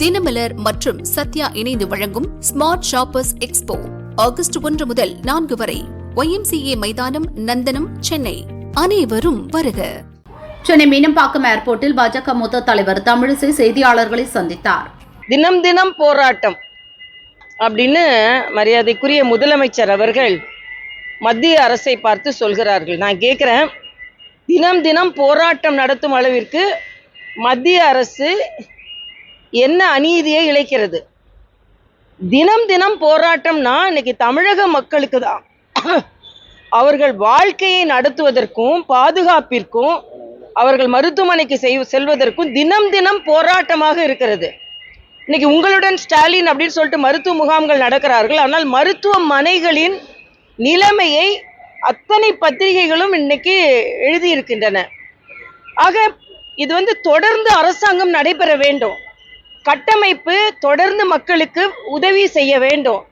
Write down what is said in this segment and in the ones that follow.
தினமலர் மற்றும் சத்யா இணைந்து வழங்கும் ஸ்மார்ட் ஷாப்பர்ஸ் எக்ஸ்போ ஆகஸ்ட் ஒன்று முதல் நான்கு வரை. ஒய்எம்சிஏ மைதானம் நந்தனம் சென்னை. அனைவரும் வருக. சென்னை மீனம்பாக்கம் ஏர்போர்ட்டில் பாஜக மூத்த தலைவர் தமிழிசை செய்தியாளர்களை சந்தித்தார். தினம் தினம் போராட்டம் அப்படின்னு மரியாதைக்குரிய முதலமைச்சர் அவர்கள் மத்திய அரசை பார்த்து சொல்கிறார்கள். நான் கேட்குறேன் தினம் தினம் போராட்டம் நடத்தும் அளவிற்கு மத்திய அரசு என்ன அநீதியை இழைக்கிறது? தினம் தினம் போராட்டம்னா இன்னைக்கு தமிழக மக்களுக்கு தான். அவர்கள் வாழ்க்கையை நடத்துவதற்கும் பாதுகாப்பிற்கும் அவர்கள் மருத்துவமனைக்கு செய் செல்வதற்கும் தினம் தினம் போராட்டமாக இருக்கிறது. இன்னைக்கு உங்களுடன் ஸ்டாலின் அப்படின்னு சொல்லிட்டு மருத்துவ முகாம்கள் நடக்கிறார்கள். ஆனால் மருத்துவமனைகளின் நிலைமையை அத்தனை பத்திரிகைகளும் இன்னைக்கு எழுதியிருக்கின்றன. ஆக இது வந்து தொடர்ந்து அரசாங்கம் நடைபெற வேண்டும். கட்டமைப்பு தொடர்ந்து மக்களுக்கு உதவி செய்ய வேண்டும்.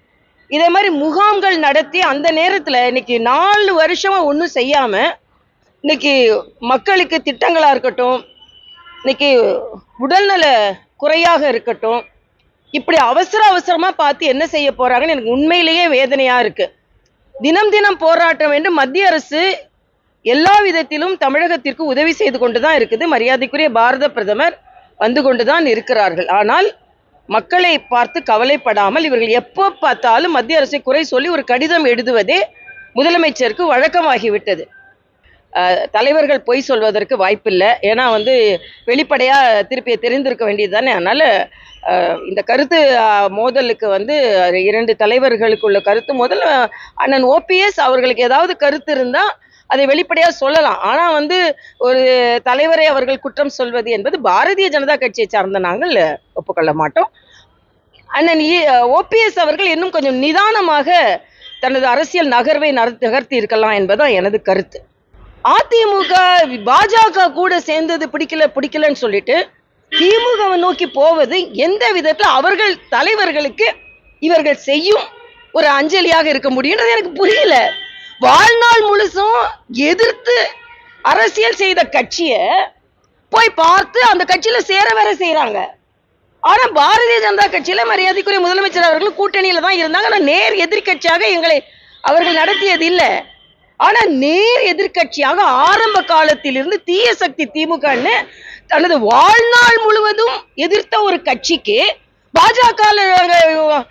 இதே மாதிரி முகாம்கள் நடத்தி அந்த நேரத்தில் இன்னைக்கு நாலு வருஷமாக ஒன்றும் செய்யாமல் இன்னைக்கு மக்களுக்கு திட்டங்களாக இருக்கட்டும் இன்னைக்கு உடல்நல குறையாக இருக்கட்டும் இப்படி அவசர அவசரமாக பார்த்து என்ன செய்ய போகிறாங்கன்னு எனக்கு உண்மையிலேயே வேதனையாக இருக்குது தினம் தினம் போராட்டம் என்று மத்திய அரசு எல்லா விதத்திலும் தமிழகத்திற்கு உதவி செய்து கொண்டு தான் இருக்குது. மரியாதைக்குரிய பாரத பிரதமர் வந்து கொண்டு தான் இருக்கிறார்கள். ஆனால் மக்களை பார்த்து கவலைப்படாமல் இவர்கள் எப்போ பார்த்தாலும் மத்திய அரசை குறை சொல்லி ஒரு கடிதம் எழுதுவதே முதலமைச்சருக்கு வழக்கமாகிவிட்டது. தலைவர்கள் பொய் சொல்வதற்கு வாய்ப்பில்லை. ஏன்னா வந்து வெளிப்படையாக திருப்பி தெரிந்திருக்க வேண்டியது தானே அதனால் இந்த கருத்து மோதலுக்கு வந்து இரண்டு தலைவர்களுக்குள்ள கருத்து மோதல் அண்ணன் ஓபிஎஸ் அவர்களுக்கு ஏதாவது கருத்து இருந்தால் அதை வெளிப்படையாக சொல்லலாம். ஆனால் வந்து ஒரு தலைவரை அவர்கள் குற்றம் சொல்வது என்பது பாரதிய ஜனதா கட்சியை சார்ந்த நாங்கள் ஒப்புக்கொள்ள மாட்டோம். அண்ணன் ஓபிஎஸ் அவர்கள் இன்னும் கொஞ்சம் நிதானமாக தனது அரசியல் நகர்வை நகர்த்தி நகர்த்தி இருக்கலாம் என்பதுதான் எனது கருத்து. அதிமுக பாஜக கூட சேர்ந்தது பிடிக்கல பிடிக்கலன்னு சொல்லிட்டு திமுகவை நோக்கி போவது எந்த விதத்தில் அவர்கள் தலைவர்களுக்கு இவர்கள் செய்யும் ஒரு அஞ்சலியாக இருக்க முடியும்ன்றது எனக்கு புரியல. வாழ்நாள் முழுசும் எதிர்த்து அரசியல் செய்த கட்சியை போய் பார்த்து அந்த கட்சியில சேர வேற செய்கிறாங்க ஆனா பாரதிய ஜனதா கட்சியில மரியாதைக்குரிய முதலமைச்சர் அவர்கள் கூட்டணியில தான் இருந்தாங்க. ஆனா நேர் எதிர்க்கட்சியாக எங்களை அவர்கள் நடத்தியது இல்லை ஆனா நேர் எதிர்க்கட்சியாக ஆரம்ப காலத்திலிருந்து தீய சக்தி திமுகன்னு தனது வாழ்நாள் முழுவதும் எதிர்த்த ஒரு கட்சிக்கு பாஜக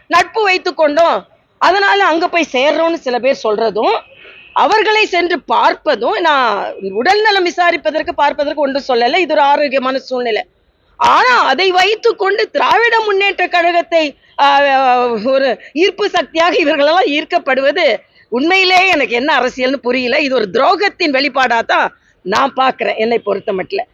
நட்பு வைத்து கொண்டோம். அதனால அங்க போய் சேர்றோம்னு சில பேர் சொல்றதும் அவர்களை சென்று பார்ப்பதும் நான் உடல் நலம் விசாரிப்பதற்கு பார்ப்பதற்கு ஒன்றும் சொல்லலை. இது ஒரு ஆரோக்கியமான சூழ்நிலை. ஆனா அதை வைத்துக்கொண்டு திராவிட முன்னேற்ற கழகத்தை ஒரு ஈர்ப்பு சக்தியாக இவர்களெல்லாம் ஈர்க்கப்படுவது உண்மையிலேயே எனக்கு என்ன அரசியல்னு புரியல. இது ஒரு துரோகத்தின் வெளிப்பாடாக தான் நான் பார்க்குறேன். என்னை பொறுத்த மட்டும்